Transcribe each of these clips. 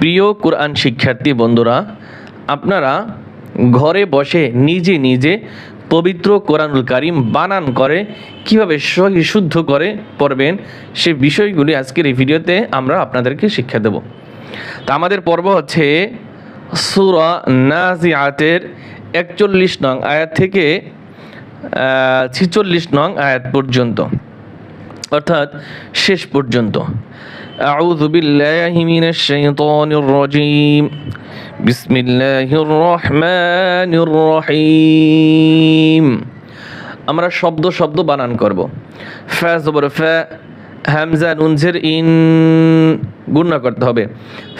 প্রিয় কোরআন শিক্ষার্থী বন্ধুরা, আপনারা ঘরে বসে নিজে নিজে পবিত্র কোরআনুল কারিম বানান করে, কীভাবে সহি শুদ্ধ করে পড়বেন, সে বিষয়গুলি আজকের এই ভিডিওতে আমরা আপনাদেরকে শিক্ষা দেব। তা আমাদের পর্ব হচ্ছে সুরা নাজিয়াতের একচল্লিশ নং আয়াত থেকে ছিচল্লিশ নং আয়াত পর্যন্ত, অর্থাৎ শেষ পর্যন্ত। أعوذ بالله من الشيطان الرجيم بسم الله الرحمن الرحيم আমরা শব্দ শব্দ বানান করব ফা জবর ফা হামজা নুনজের ইন গুণনা করতে হবে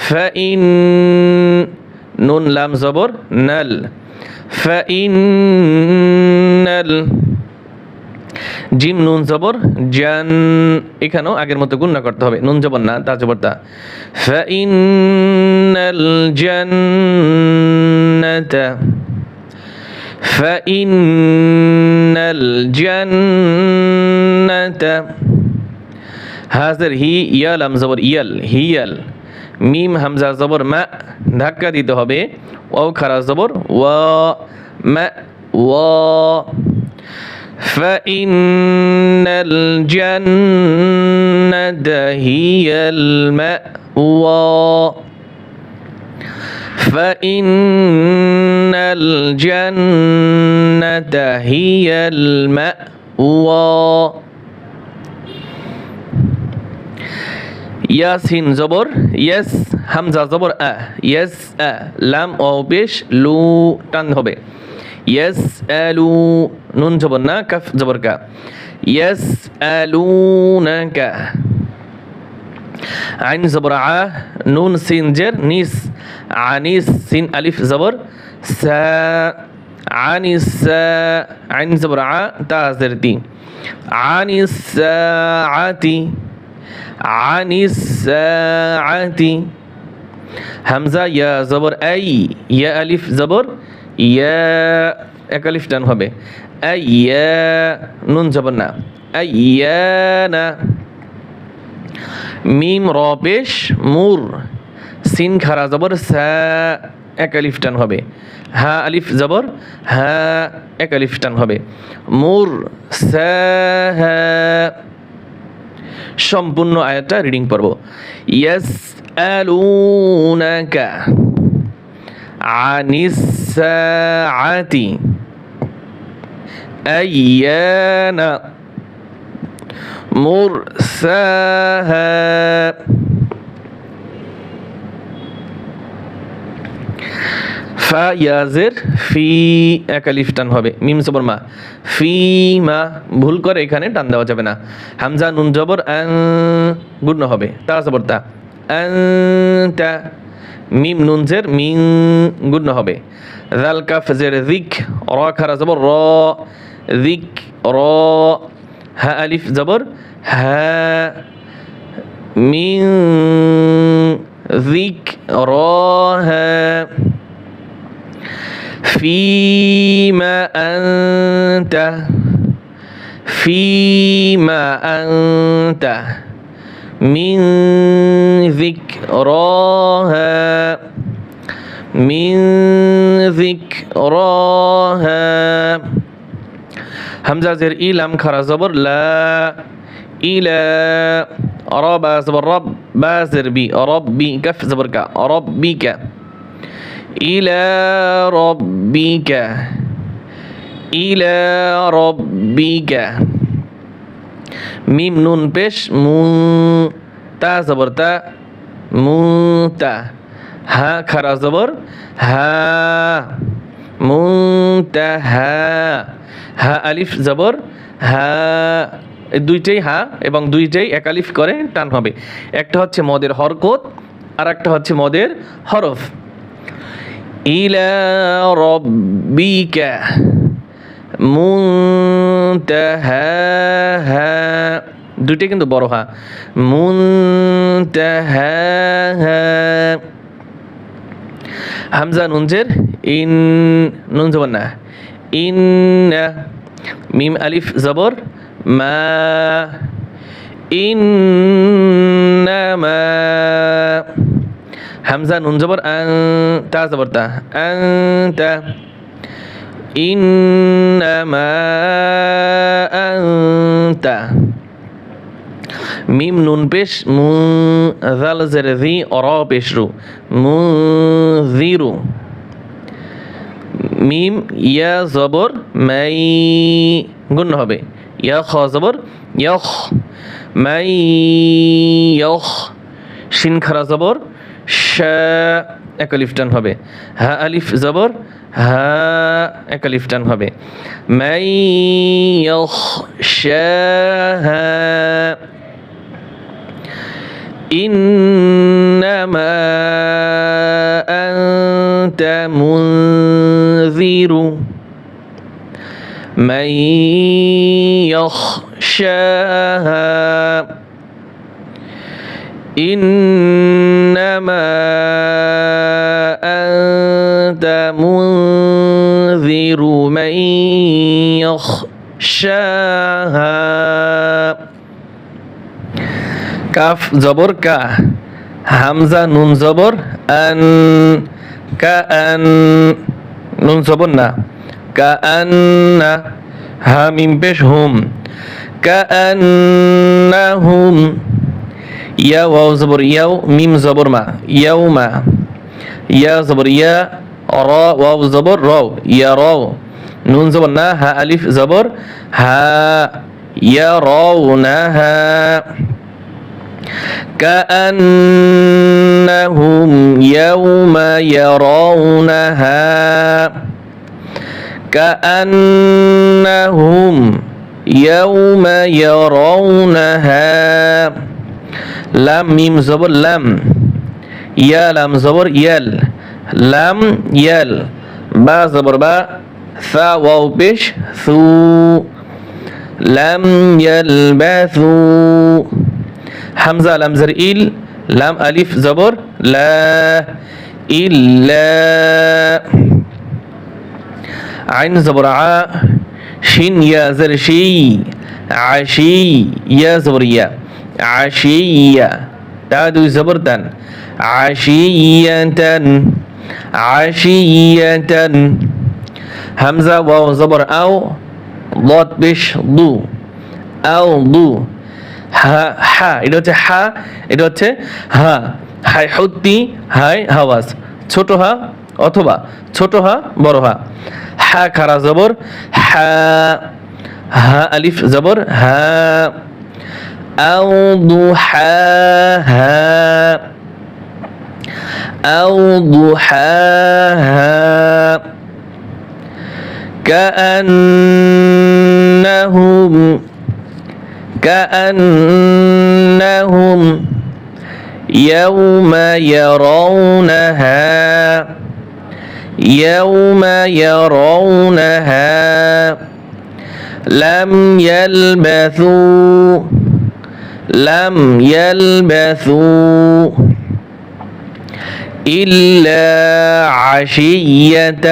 ফা ইন নুন লাম জবর নাল ফা ইন নাল জিম, নুন, জবর, জান, এখানেও আগের মতো গুণনা করতে হবে। নুন, জবর না, তা, জবর, তা। ফাইনাল জান্নাতা। ফাইনাল জান্নাতা। হাজার হি, ইয়াল আম জবর, ইয়াল, হিয়াল। মিম, হামজা, জবর, মা, ধাক্কা দিতে হবে। ওয়াও, খারা, জবর, ওয়া, মা, ওয়া। فإن الجنة هي المأوى. فإن الجنة هي المأوى. ياسين زبر يس همزة زبر أ يس أ لام أو بيش لو تن يسألو نون جبرنا كف جبر كا يسألونك. عين زبر ع نون سين جر نيس عنيس سين ألف زبر. سا عنيس عين عن زبر ع تا زرتي عن الساعة عن الساعة همزة يا زبر أي يا ألف زبر. ইয়া আলিফ জবর ইয়া এক আলিফ টান হবে। আইয়া নুন জবর না। আইয়ানা মিম র পেশ মুর। সিন খারা জবর সা এক আলিফ টান হবে। হা আলিফ জবর, হা এক আলিফ টান হবে। মুর সম্পূর্ণ আয়াতটা রিডিং পড়ব। ইয়াস আলুনাকা আনিস সাআতি আইয়ানা মুরসাহা। ফা ইয়াজের ফি, এক আলিফ টান হবে, মিম জবর মা। ফি মা, ভুল করে এখানে টান দেওয়া যাবে না। হামজা নুন জবর আন, গুণ হবে, তা জবর তা। আনতা মিম নুন জের মিন গুণ হবে জাল কাফ জের জিক র খারা জবর র জিক র হা আলিফ জবর হা মিন জিক র হা فيما أنت فيما أنت من ذكراها من ذكراها. همزة زر إلام خرا زبر لا إلى رب زبر رب بازر بي ربي كف زبر كا ربك إلى ربك إلى ربك মিম নুন পেশ মু তা জবর তা মু তা। হা খারা জবর, হা মু তা, হা। হা আলিফ জবর, হা। দুইটাই হা এবং দুইটাই এক আলিফ করে টান হবে। একটা হচ্ছে মদের হরকত আর একটা হচ্ছে মদের হরফ। ইলা রব্বিকা। মুনতাহাহা। দুইটাই কিন্তু বড় হা। মুনতাহাহা। হামজা নুনজের ইন নুন জবর না। ইন মিম আলিফ জবর মা। হামজা নুন জবর আন তা জবর তা। আন তা ইন্নামা আনতা মিম নুন পেশ মু জাল জের জি অর মু জিরু। মিম ইয়া জবর মাই গুণ হবে। ইয়া খ জবর মাই ইয়খ শিন খারা জবর হবে। হা আলিফ জবর হা এক আলিফ টান হবে মাই ইয়খ শা إنما أنت منذر من يخشاها إنما أنت منذر من يخشاها কাফ জবর কা হামজা নুন জবর আন কা আন নুন জবর না কা আন না হা মিম পেশ হুম কা আন না হুম ইয়া ওয়াও জবর ইয়াও মিম জবর মা ইয়াও মা ইয়া জবর ইয়া র ওয়াও জবর রও ইয়া রও নুন জবর না হা আলিফ জবর হা ইয়া রও না হা كأنهم يوم يرونها كأنهم يوم يرونها لام ميم زبر لم يا لام زبر يل لم يل با زبر با ثا واو بش ثو لم يلبثوا হামজা লামজার ইল লাম আলিফ জবর লা ইল্লা আইন জবর আ শিন ইয়া জের শি আশি ইয়া জবর ইয়া আশিয়া তা দুই জবর তান আশিয়াতান আশিয়াতান হামজা ওয়াও জবর আও ضاد পেশ দু আও দু হা হা এটা হচ্ছে হা এটা হচ্ছে হা হাই হত্তি হাই হাওয়াজ ছোট হা অথবা ছোট হা বড় হা হা খারা জবর হা হা আলিফ জবর হা أو ضحاها أو ضحاها كأنهم كأنهم يوم يرونها يوم يرونها لم يلبثوا لم يلبثوا إلا عشية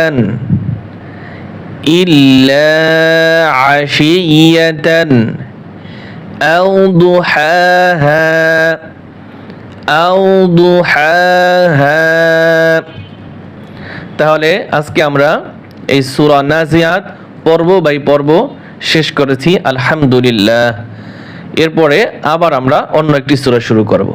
إلا عشية أو ضحاها أو ضحاها তাহলে আজকে আমরা এই সূরা নাজিয়াত পর্ব বাই পর্ব শেষ করেছি আলহামদুলিল্লাহ এরপরে আবার আমরা অন্য একটি সূরা শুরু করব